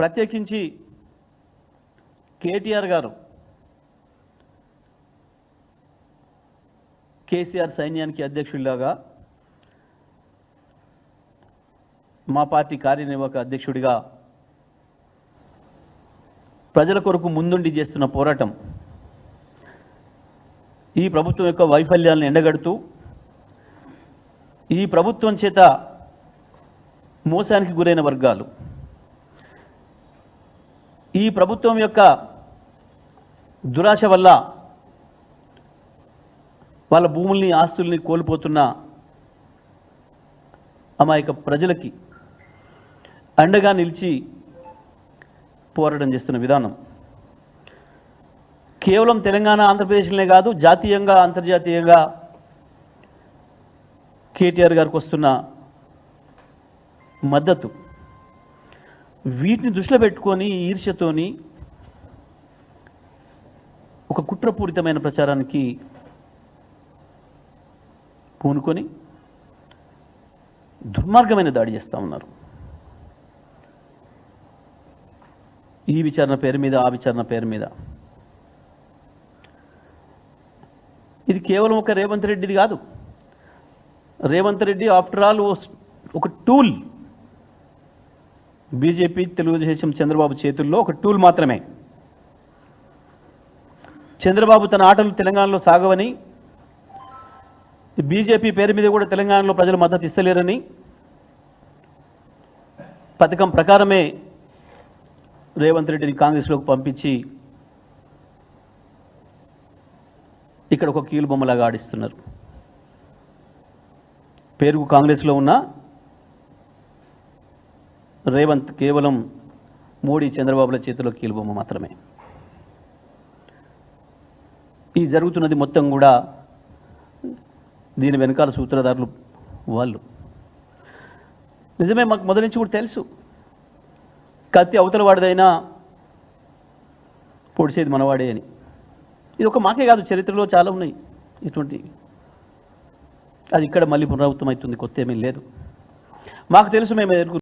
ప్రత్యేకించి కేటీఆర్ గారు కేసీఆర్ సైన్యానికి అధ్యక్షుడిలాగా మా పార్టీ కార్యనిర్వాహక అధ్యక్షుడిగా ప్రజల కొరకు ముందుండి చేస్తున్న పోరాటం ఈ ప్రభుత్వం యొక్క వైఫల్యాలను ఎండగడుతూ ఈ ప్రభుత్వం చేత మోసానికి గురైన వర్గాలు ఈ ప్రభుత్వం యొక్క దురాశ వల్ల వాళ్ళ భూముల్ని ఆస్తుల్ని కోల్పోతున్న అమాయక ప్రజలకి అండగా నిలిచి పోరాటం చేస్తున్న విధానం. కేవలం తెలంగాణ ఆంధ్రప్రదేశ్లోనే కాదు జాతీయంగా అంతర్జాతీయంగా కేటీఆర్ గారికి వస్తున్న మద్దతు వీటిని దృష్టిలో పెట్టుకొని ఈర్ష్యతోని ఒక కుట్రపూరితమైన ప్రచారానికి పూనుకొని దుర్మార్గమైన దాడి చేస్తూ ఉన్నారు. ఈ విచారణ పేరు మీద ఆ విచారణ పేరు మీద. ఇది కేవలం ఒక రేవంత్ రెడ్డిది కాదు. రేవంత్ రెడ్డి ఆఫ్టర్ ఆల్ ఒక టూల్ బీజేపీ తెలుగుదేశం చంద్రబాబు చేతుల్లో ఒక టూల్ మాత్రమే. చంద్రబాబు తన ఆటలు తెలంగాణలో సాగవని బీజేపీ పేరు మీద కూడా తెలంగాణలో ప్రజలు మద్దతు ఇస్తలేరని పథకం ప్రకారమే రేవంత్ రెడ్డిని కాంగ్రెస్లోకి పంపించి ఇక్కడ ఒక కీలు బొమ్మలాగా ఆడిస్తున్నారు. పేరుకు కాంగ్రెస్లో ఉన్న రేవంత్ కేవలం మోడీ చంద్రబాబుల చేతిలో కీలుబొమ్మ మాత్రమే. ఈ జరుగుతున్నది మొత్తం కూడా దీని వెనకాల సూత్రధారులు వాళ్ళు. నిజమే మాకు మొదటి నుంచి కూడా తెలుసు. కత్తి అవతల వాడిదైనా పొడిసేది మనవాడే అని. ఇది ఒక మాకే కాదు చరిత్రలో చాలా ఉన్నాయి. ఇటువంటి అది ఇక్కడ మళ్ళీ పునరావృతం అవుతుంది కొత్త ఏమీ లేదు. మాకు తెలుసు మేము ఎదుర్కొ